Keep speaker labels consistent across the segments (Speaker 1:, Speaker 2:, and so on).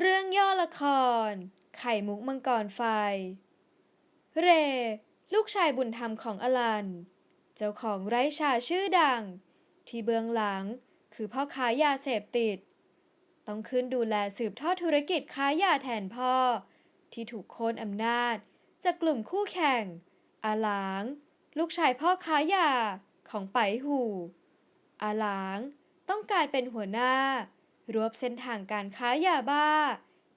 Speaker 1: เรื่องย่อละคร ไข่มุกมังกรไฟ เร ลูกชายบุญธรรมของอลัน เจ้าของไร่ชาชื่อดัง ที่เบื้องหลังคือพ่อค้ายาเสพติด ต้องขึ้นดูแลสืบทอดธุรกิจค้ายาแทนพ่อ ที่ถูกโค่นอำนาจ จากกลุ่มคู่แข่ง อาหลาง ลูกชายพ่อค้ายาของไปหูอาหลางต้องการเป็นหัวหน้า รวบเส้นทางการค้ายาบ้า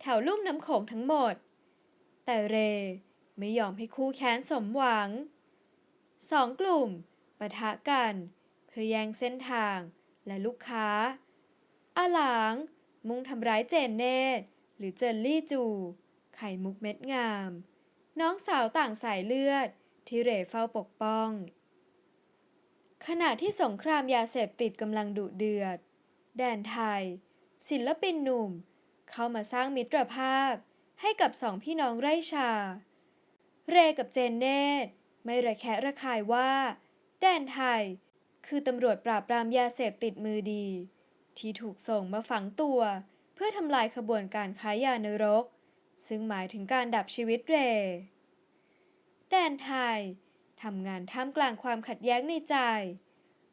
Speaker 1: แถวลุ่มน้ำโขงทั้งหมด แต่เรไม่ยอมให้คู่แค้นสมหวัง สองกลุ่มปะทะกันเพื่อแย่งเส้นทางและลูกค้า อาหลาง มุ่งทำร้ายเจนเนตหรือเจนลี่จู ไข่มุกเม็ดงาม น้องสาวต่างสายเลือดที่เรเฝ้าปกป้อง ขณะที่สงครามยาเสพติดกำลังดุเดือด แดนไทย ศิลปินหนุ่ม เข้ามาสร้างมิตรภาพ ให้กับสองพี่น้องไร่ชา เรกับเจนเนตไม่ระแคะระคายว่า แดนไทย คือตำรวจปราบปรามยาเสพติดมือดี ที่ถูกส่งมาฝังตัว เพื่อทำลายขบวนการค้ายานรก ซึ่งหมายถึงการดับชีวิตเร แดนไทยทำงานท่ามกลางความขัดแย้งในใจ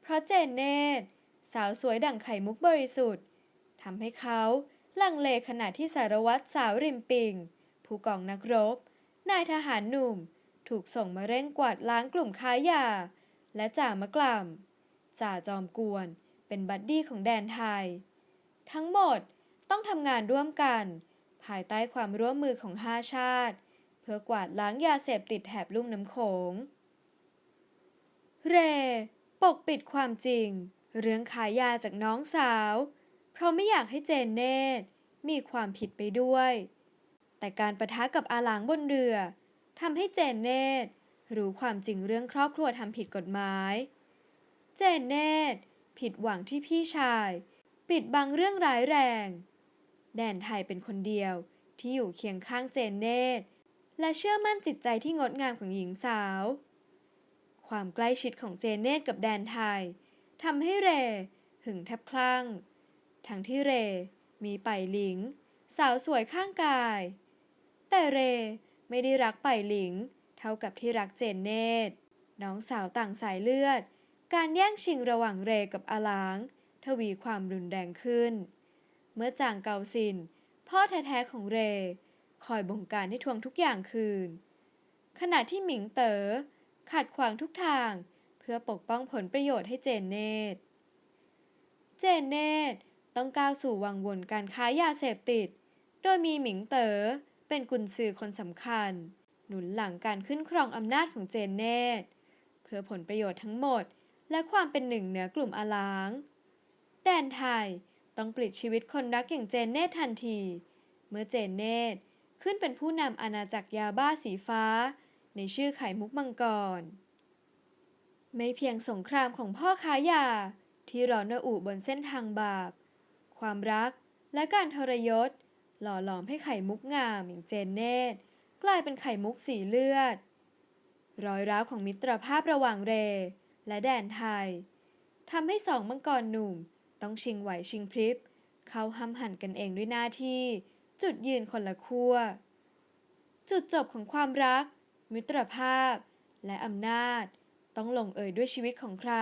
Speaker 1: เพราะเจนเนตสาวสวยดั่งไข่มุกบริสุทธิ์ ทำให้เขาลังเลขณะที่สารวัตรสาวริมปิง ผู้กองนักรบ นายทหารหนุ่ม ถูกส่งมาเร่งกวาดล้างกลุ่มค้ายา และจ่ามะกล่ำจ่าจอมกวนเป็นบัดดี้ของแดนไทย ทั้งหมดต้องทำงานร่วมกัน ภายใต้ความร่วมมือของห้าชาติ เพื่อกวาดล้างยาเสพติดแถบลุ่มน้ำโขง เร ปกปิดความจริง เรื่องขายยาจากน้องสาว เพราะไม่อยากให้เจนเนตมีความผิดไปด้วย แต่การประทะกับอาหลางบนเรือทำให้เจนเนตรู้ความจริงเรื่องครอบครัวทำผิดกฎหมาย เจนเนตผิดหวังที่พี่ชาย ปิดบังเรื่องร้ายแรง แดนไทยเป็นคนเดียวที่อยู่เคียงข้างเจนเนตและเชื่อมั่นจิตใจที่งดงามของหญิงสาว ความใกล้ชิดของเจนเนตกับแดนไทยทำให้เรหึงแทบคลั่ง ทั้งที่เร มีไปหลิง สาวสวยข้างกาย แต่เรไม่ได้รักไปหลิง เท่ากับที่รักเจนเนตน้องสาวต่างสายเลือด การแย่งชิงระหว่างเรกับอาหลาง ทวีความรุนแรงขึ้น เมื่อจางเกาซิน พ่อแท้ๆของเร คอยบงการให้ทวงทุกอย่างคืน ขณะที่หมิงเต๋อขัดขวางทุกทาง เพื่อปกป้องผลประโยชน์ให้เจนเนตเจนเนต ต้องก้าวสู่วังวนการค้ายาเสพติด โดยมีหมิงเต๋อเป็นกุญซือคนสำคัญ หนุนหลังการขึ้นครองอำนาจของเจนเนตเพื่อผลประโยชน์ทั้งหมด และความเป็นหนึ่งเหนือกลุ่มอาลาง แดนไทยต้องปลิดชีวิตคนรักอย่างเจนเนตทันที เมื่อเจนเนตขึ้นเป็นผู้นำอาณาจักรยาบ้าสีฟ้า ในชื่อไข่มุกมังกร ไม่เพียงสงครามของพ่อค้ายาที่รอนอุบนเส้นทางบาป ความรัก และการทรยศ หล่อหลอมให้ไข่มุกงามอย่างเจนเนตกลายเป็นไข่มุกสีเลือด รอยร้าวของมิตรภาพระหว่างเร และแดนไทยทำให้สองมังกรหนุ่ม ต้องชิงไหวชิงพริบ เข้าห้ำหั่นกันเองด้วยหน้าที่ จุดยืนคนละขั้วจุดจบของความรัก มิตรภาพ และอำนาจ ต้องลงเอยด้วยชีวิตของใคร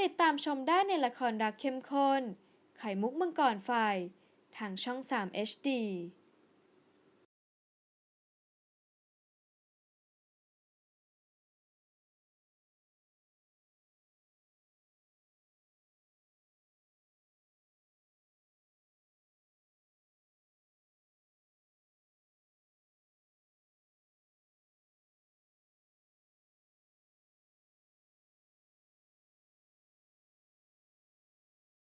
Speaker 1: ติดตามชมได้ในละครรักเข้มข้น ไข่มุกมังกรไฟ ทางช่อง 3 HD